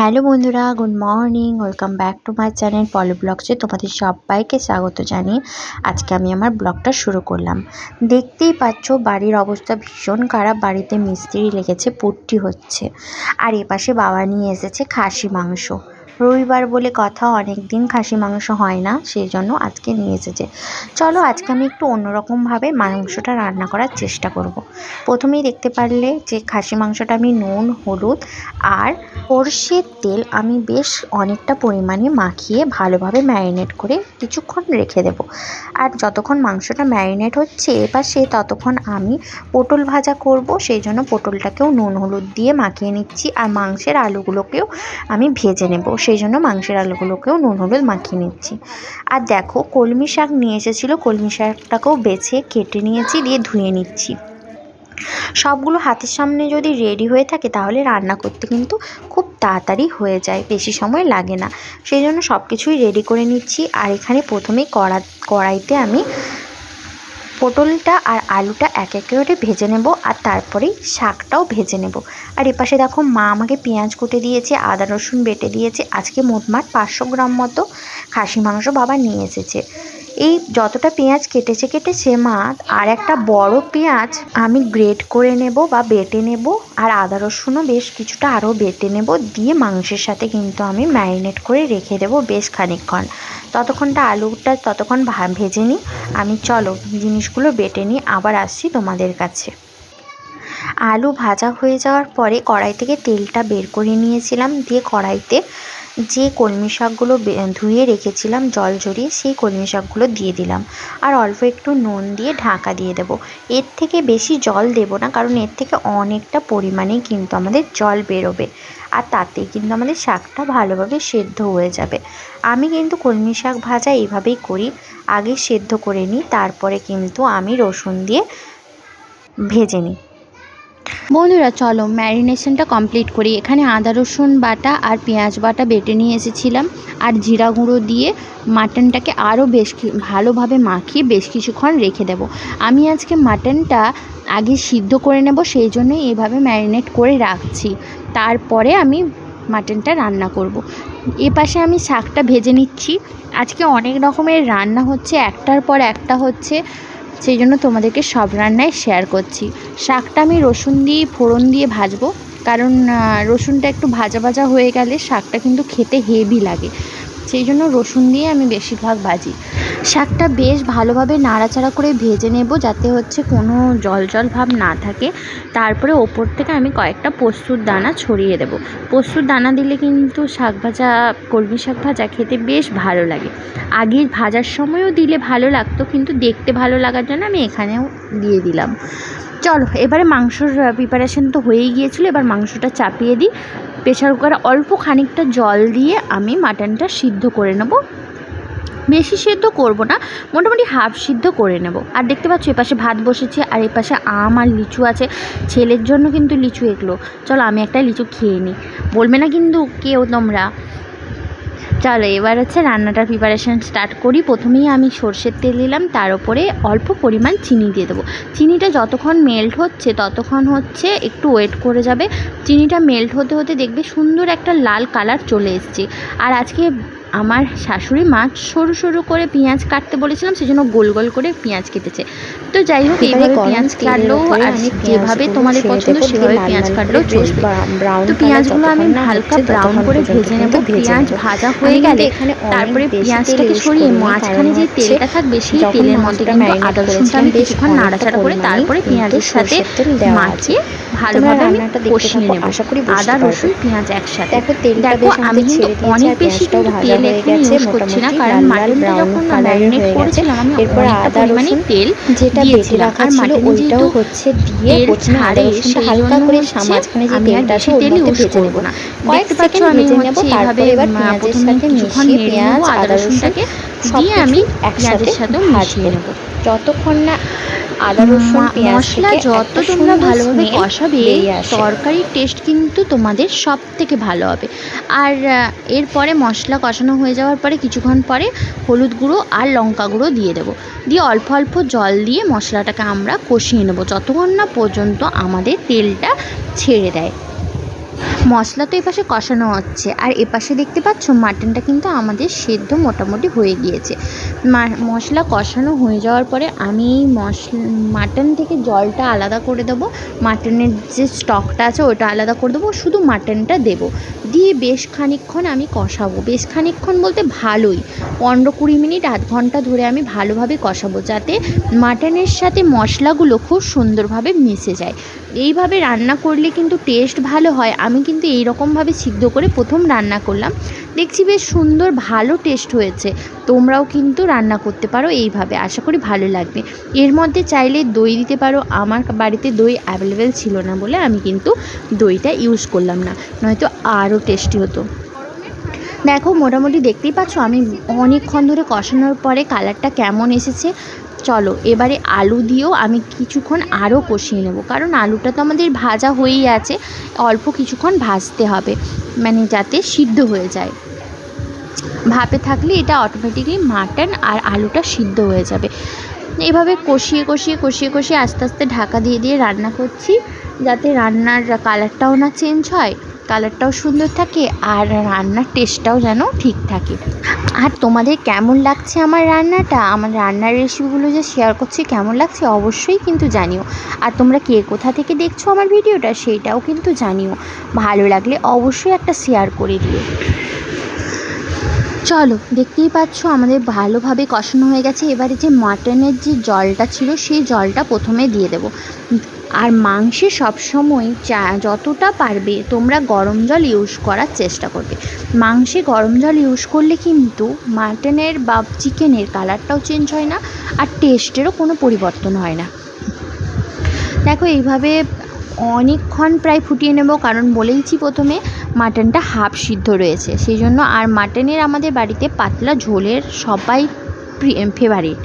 Hello বন্ধুরা, good morning, welcome back to my channel পলো ব্লগসে তোমাদের সবাইকে স্বাগত জানিয়ে আজকে আমি আমার ব্লগটা শুরু করলাম। দেখতেই পাচ্ছ বাড়ির অবস্থা ভীষণ খারাপ, বাড়িতে মিস্ত্রি লেগেছে, পুট্টি হচ্ছে। আর এপাশে বাবা নিয়ে এসেছে খাসি মাংস। রবিবার বলে কথা অনেক দিন খাসি মাংস হয় না সেই জন্য আজকে নিয়ে এসেছে চলো আজকে আমি একটু অন্যরকমভাবে মাংসটা রান্না করার চেষ্টা করব। প্রথমেই দেখতে পারলে যে খাসি মাংসটা আমি নুন, হলুদ আর সর্ষের তেল আমি বেশ অনেকটা পরিমাণে মাখিয়ে ভালোভাবে ম্যারিনেট করে কিছুক্ষণ রেখে দেব আর যতক্ষণ মাংসটা ম্যারিনেট হচ্ছে, এবার সে ততক্ষণ আমি পটল ভাজা করব। সেই জন্য পটলটাকেও নুন, হলুদ দিয়ে মাখিয়ে নিচ্ছি আর মাংসের আলুগুলোকেও আমি ভেজে নেব। সেই জন্য মাংসের আলুগুলোকেও নুন, হলুদ মাখিয়ে নিচ্ছি। আর দেখো, কলমি শাক নিয়ে এসেছিল। কলমি শাকটাকেও বেছে কেটে নিয়েছি, দিয়ে ধুয়ে নিচ্ছি। সবগুলো হাতের সামনে যদি রেডি হয়ে থাকে, তাহলে রান্না করতে কিন্তু খুব তাড়াতাড়ি হয়ে যায়, বেশি সময় লাগে না। সেই জন্য সব কিছুই রেডি করে নিচ্ছি। আর এখানে প্রথমেই কড়া, কড়াইতে আমি পটলটা আর আলুটা এক এক করে ভেজে নেব, আর তারপরেই শাকটাও ভেজে নেব। আর এপাশে দেখো মা আমাকে পেঁয়াজ কুটে দিয়েছে, আদা রসুন বেটে দিয়েছে। আজকে মোটমাট পাঁচশো গ্রাম মতো খাসি মাংস বাবা নিয়ে এসেছে। এই যতটা পেঁয়াজ কেটেছে কেটেছে মা, আর একটা বড় পেঁয়াজ আমি গ্রেট করে নেব বা বেটে নেব, আর আদা রসুনও বেশ কিছুটা আরও বেটে নেব, দিয়ে মাংসের সাথে কিন্তু আমি ম্যারিনেট করে রেখে দেবো বেশ খানিকক্ষণ। ততক্ষণটা আলুটা ততক্ষণ ভেজে নিই। আমি চলো জিনিসগুলো বেটে নিই, আবার আসছি তোমাদের কাছে। আলু ভাজা হয়ে যাওয়ার পরে কড়াই থেকে তেলটা বের করে নিয়েছিলাম, দিয়ে কড়াইতে যে কলমি শাকগুলো ধুয়ে রেখেছিলাম, জল ঝরিয়ে সেই কলমি শাকগুলো দিয়ে দিলাম। আর অল্প একটু নুন দিয়ে ঢাকা দিয়ে দেবো। এর থেকে বেশি জল দেবো না, কারণ এর থেকে অনেকটা পরিমাণে কিন্তু আমাদের জল বেরোবে। আর তাতেই কিন্তু আমাদের শাকটা ভালোভাবে সেদ্ধ হয়ে যাবে। আমি কিন্তু কলমি শাক ভাজা এইভাবেই করি। আগে সেদ্ধ করে নিই, তারপরে কিন্তু আমি রসুন দিয়ে ভেজে নিই। বন্ধুরা, চলো ম্যারিনেশনটা কমপ্লিট করি। এখানে আদা, রসুন বাটা আর পেঁয়াজ বাটা বেটে নিয়ে এসেছিলাম। আর জিরা গুঁড়ো দিয়ে মাটনটাকে আরও বেশ ভালোভাবে মাখিয়ে বেশ কিছুক্ষণ রেখে দেব। আমি আজকে মাটনটা আগে সিদ্ধ করে নেব, সেই জন্যই এভাবে ম্যারিনেট করে রাখছি। তারপরে আমি মাটনটা রান্না করব। এ পাশে আমি শাকটা ভেজে নিচ্ছি। আজকে অনেক রকমের রান্না হচ্ছে, একটার পর একটা হচ্ছে। সেই জন্য তোমাদেরকে সব রান্নায় শেয়ার করছি। শাকটা আমি রসুন দিয়ে, ফোড়ন দিয়ে ভাজবো। কারণ রসুনটা একটু ভাজা ভাজা হয়ে গেলে শাকটা কিন্তু খেতে হেভি লাগে। সেই জন্য রসুন দিয়ে আমি বেশিরভাগ ভাজি। শাকটা বেশ ভালোভাবে নাড়াচাড়া করে ভেজে নেব যাতে হচ্ছে কোনো জল জল ভাব না থাকে। তারপরে ওপর থেকে আমি কয়েকটা পোস্তুর দানা ছড়িয়ে দেব। পোস্তুর দানা দিলে কিন্তু শাক ভাজা, কলমি শাক ভাজা খেতে বেশ ভালো লাগে। আগে ভাজার সময়ও দিলে ভালো লাগতো, কিন্তু দেখতে ভালো লাগার জন্য আমি এখানেও দিয়ে দিলাম। চলো, এবারে মাংসর প্রিপারেশন তো হয়েই গিয়েছিল, এবার মাংসটা চাপিয়ে দিই। প্রেশার কুকারে অল্প খানিকটা জল দিয়ে আমি মাটনটা সিদ্ধ করে নেব। বেশি সেদ্ধ করব না, মোটামুটি হাফ সিদ্ধ করে নেব। আর দেখতে পাচ্ছ, এপাশে ভাত বসেছে, আর এপাশে আম আর লিচু আছে। ছেলের জন্য কিন্তু লিচু এগলো। চলো, আমি একটা লিচু খেয়ে নিই বলবে না কিন্তু কেউ তোমরা। চলো, এবার হচ্ছে রান্নাটার প্রিপারেশান স্টার্ট করি। প্রথমেই আমি সর্ষের তেল দিলাম, তার উপরে অল্প পরিমাণ চিনি দিয়ে দেবো। চিনিটা যতক্ষণ মেল্ট হচ্ছে, ততক্ষণ হচ্ছে একটু ওয়েট করে যাবে। চিনিটা মেল্ট হতে হতে দেখবে সুন্দর একটা লাল কালার চলে এসছে। আর আজকে আমার শাশুড়ি মা সরু সরু করে পেঁয়াজ কাটতে বলেছিলাম সেজন্য গোল গোল করে পেঁয়াজ কেটেছে। তো যাই হোক এইভাবে পেঁয়াজ কাটলেও আর যেভাবে তোমাদের পছন্দ সেভাবে পেঁয়াজ কাটলেও চলবে। তো পেঁয়াজগুলো আমি হালকা ব্রাউন করে ভেজে নেব। পেঁয়াজ ভাজা হয়ে গেলে তারপরে পেঁয়াজটাকে সরিয়ে মাঝখানে যে তেলটা থাকবে সেই তেলের মধ্যে কিন্তু আদা রসুনটা আমি কিছুক্ষণ নাড়াচাড়া করে তারপরে পেঁয়াজের সাথে মাখিয়ে ভালোভাবে আমি কষিয়ে নেব। আদা রসুন পেঁয়াজ একসাথে। দেখো তেলটা দেখো আমি কিন্তু অনেক বেশি কিন্তু তেল এরপর আদা রসুন তেল যেটা বেটে রাখা ছিল ওইটাও হচ্ছে দিয়ে প্রথমে আদা রসুনটা হালকা করে মাঝখানে যে তেলটা আছে ওর মধ্যে ভেজে নেব। না। কয়েক সেকেন্ড ভেজে নেব তারপরে এবার পেঁয়াজের সাথে মিশিয়ে পেঁয়াজ আদা রসুনটাকে দিয়ে আমি একসাথে ভাজিয়ে নেব। যতক্ষণ না আদা রসুন মশলা যত তোমরা ভালোভাবে কষাবে তরকারির টেস্ট কিন্তু তোমাদের সব থেকে ভালো হবে। আর এরপরে মশলা কষানো হয়ে যাওয়ার পরে কিছুক্ষণ পরে হলুদ গুঁড়ো আর লঙ্কা গুঁড়ো দিয়ে দেবো। দিয়ে অল্প অল্প জল দিয়ে মশলাটাকে আমরা কষিয়ে নেব। যতক্ষণ না পর্যন্ত আমাদের তেলটা ছেড়ে দেয়। মশলা তো এপাশে কষানো হচ্ছে। আর এপাশে দেখতে পাচ্ছ মাটনটা কিন্তু আমাদের সেদ্ধ মোটামুটি হয়ে গিয়েছে। মশলা কষানো হয়ে যাওয়ার পরে আমি এই মশলা মাটন থেকে জলটা আলাদা করে দেবো। মাটনের যে স্টকটা আছে ওটা আলাদা করে দেবো। শুধু মাটনটা দেবো। দিয়ে বেশ খানিকক্ষণ আমি কষাবো। বেশ খানিকক্ষণ বলতে ভালোই। পনেরো কুড়ি মিনিট, আধ ঘণ্টা ধরে আমি ভালোভাবে কষাবো যাতে মাটনের সাথে মশলাগুলো খুব সুন্দরভাবে মিশে যায়। এইভাবে রান্না করলে কিন্তু টেস্ট ভালো হয়। আমি কিন্তু এই রকমভাবে সিদ্ধ করে প্রথম রান্না করলাম। দেখছি বেশ সুন্দর, ভালো টেস্ট হয়েছে। তোমরাও কিন্তু রান্না করতে পারো এইভাবে। আশা করি ভালো লাগবে। এর মধ্যে চাইলে দই দিতে পারো। আমার বাড়িতে দই অ্যাভেলেবেল ছিল না বলে আমি কিন্তু দইটা ইউজ করলাম না। নয়তো আরও টেস্টি হতো। দেখো, মোটামুটি দেখতেই পাচ্ছ আমি অনেকক্ষণ ধরে কষানোর পরে কালারটা কেমন এসেছে। চলো, এবারে আলু দিয়েও আমি কিছুক্ষণ আরও কষিয়ে নেব। কারণ আলুটা তো আমাদের ভাজা হয়েই আছে, অল্প কিছুক্ষণ ভাজতে হবে মানে যাতে সিদ্ধ হয়ে যায়। ভাপে থাকলে এটা অটোমেটিকলি মাটন আর আলুটা সিদ্ধ হয়ে যাবে। এভাবে কষিয়ে কষিয়ে কষিয়ে কষিয়ে আস্তে আস্তে ঢাকা দিয়ে দিয়ে রান্না করছি, যাতে রান্নার কালারটাও না চেঞ্জ হয় কালারটাও সুন্দর থাকে, আর রান্নার টেস্টটাও যেন ঠিক থাকে। আর তোমাদের কেমন লাগছে আমার রান্নাটা? আমার রান্নার রেসিপিগুলো যে শেয়ার করছি, কেমন লাগছে অবশ্যই কিন্তু জানিও। আর তোমরা কে কোথা থেকে দেখছ আমার ভিডিওটা সেইটাও কিন্তু জানিও। ভালো লাগলে অবশ্যই একটা শেয়ার করে দিও। চলো, দেখতেই পাচ্ছ আমাদের ভালোভাবে কষানো হয়ে গেছে। এবারে যে মাটনের যে জলটা ছিল, সেই জলটা প্রথমে দিয়ে দেবো। আর মাংসে সবসময় চা, যতটা পারবে তোমরা গরম জল ইউজ করার চেষ্টা করবে। মাংসে গরম জল ইউজ করলে কিন্তু মাটনের বা চিকেনের কালারটাও চেঞ্জ হয় না, আর টেস্টেরও কোনো পরিবর্তন হয় না। দেখো, এইভাবে অনেকক্ষণ প্রায় ফুটিয়ে নেব, কারণ বলেইছি প্রথমে। মাটনটা হাফ সিদ্ধ রয়েছে। সেই জন্য আর মাটনের আমাদের বাড়িতে পাতলা ঝোলের সবাই ফেভারিট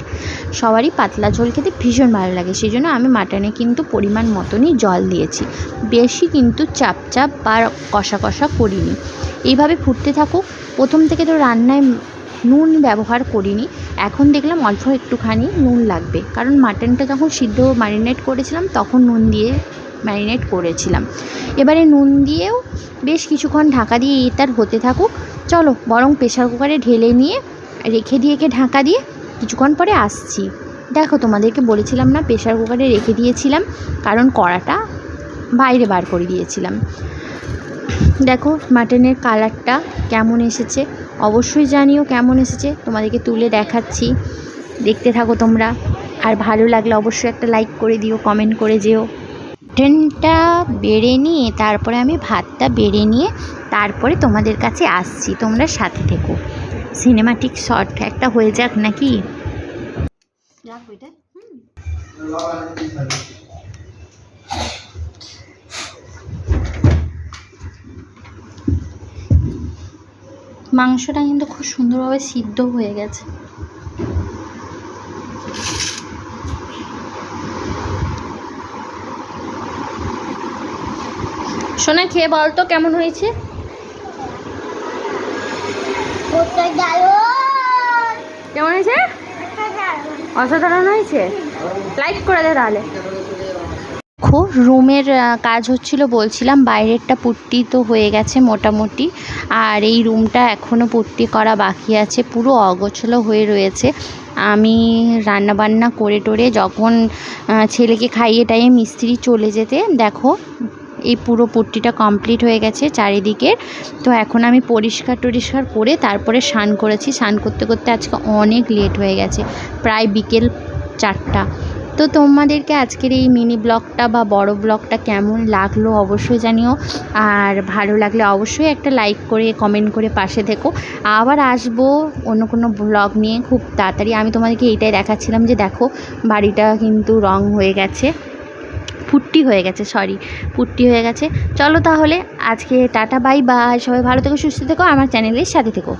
সবারই পাতলা ঝোল খেতে ভীষণ ভালো লাগে। সেই জন্য আমি মাটনে কিন্তু পরিমাণ মতনই জল দিয়েছি। বেশি কিন্তু চাপ চাপ বা কষা কষা করিনি। এইভাবে ফুটতে থাকুক, প্রথম থেকে তো রান্নায় নুন ব্যবহার করিনি। এখন দেখলাম অল্প একটুখানি নুন লাগবে। কারণ মাটনটা যখন সিদ্ধ ম্যারিনেট করেছিলাম, তখন নুন দিয়ে ম্যারিনেট করেছিলাম। এবারে নুন দিয়েও বেশ কিছুক্ষণ ঢাকা দিয়ে এই তার হতে থাকুক। চলো, বরং প্রেশার কুকারে ঢেলে নিয়ে রেখে দিয়ে একে ঢাকা দিয়ে কিছুক্ষণ পরে আসছি। দেখো, তোমাদেরকে বলেছিলাম না প্রেশার কুকারে রেখে দিয়েছিলাম, কারণ কড়াটা বাইরে বার করে দিয়েছিলাম। দেখো মাটনের কালারটা কেমন এসেছে? অবশ্যই জানিও কেমন এসেছে। তোমাদেরকে তুলে দেখাচ্ছি। দেখতে থাকো তোমরা। আর ভালো লাগলে অবশ্যই একটা লাইক করে দিও কমেন্ট করে যেও। মাটনটা বেড়ে নিয়ে তারপরে আমি ভাতটা বেড়ে নিয়ে তারপরে তোমাদের কাছে আসছি, তোমরা সাথে থেকো। সিনেমাটিক শট একটা হয়ে যাক নাকি? মাংসটা কিন্তু খুব সুন্দরভাবে সিদ্ধ হয়ে গেছে। সোনা খেয়ে বল তো কেমন হয়েছে? কেমন হয়েছে? অসাধারণ হয়েছে? লাইক করে দে তাহলে। দেখো রুমের কাজ হচ্ছিল বলছিলাম বাইরেরটা পুট্টি তো হয়ে গেছে মোটামুটি আর এই রুমটা এখনও পুট্টি করা বাকি আছে পুরো অগোছলো হয়ে রয়েছে। আমি রান্না বান্না করে টোরে যখন ছেলেকে খাইয়ে টাইয়ে মিস্ত্রি চলে যেতে দেখো এই পুরো পুট্টিটা কমপ্লিট হয়ে গেছে চারিদিকে। তো এখন আমি পরিষ্কার টরিষ্কার করে তারপরে স্নান করেছি। স্নান করতে করতে আজকে অনেক লেট হয়ে গেছে, প্রায় বিকেল চারটা। তো তোমাদেরকে আজকের এই মিনি ব্লগটা বা বড় ব্লগটা কেমন লাগল অবশ্যই জানিও। আর ভালো লাগলে অবশ্যই একটা লাইক করে কমেন্ট করে পাশে থেকো। আবার আসব অন্য কোনো ব্লগ নিয়ে খুব তাড়াতাড়ি। আমি তোমাদেরকে এইটাই দেখাচ্ছিলাম যে দেখো, বাড়িটা কিন্তু রং হয়ে গেছে। পুট্টি হয়ে গেছে সরি ফুটটি হয়ে গেছে। চলো তাহলে আজকে টাটা বাই বাই সবাই ভালো থেকো, সুস্থ থেকো। আমার চ্যানেলের সাথে থেকো।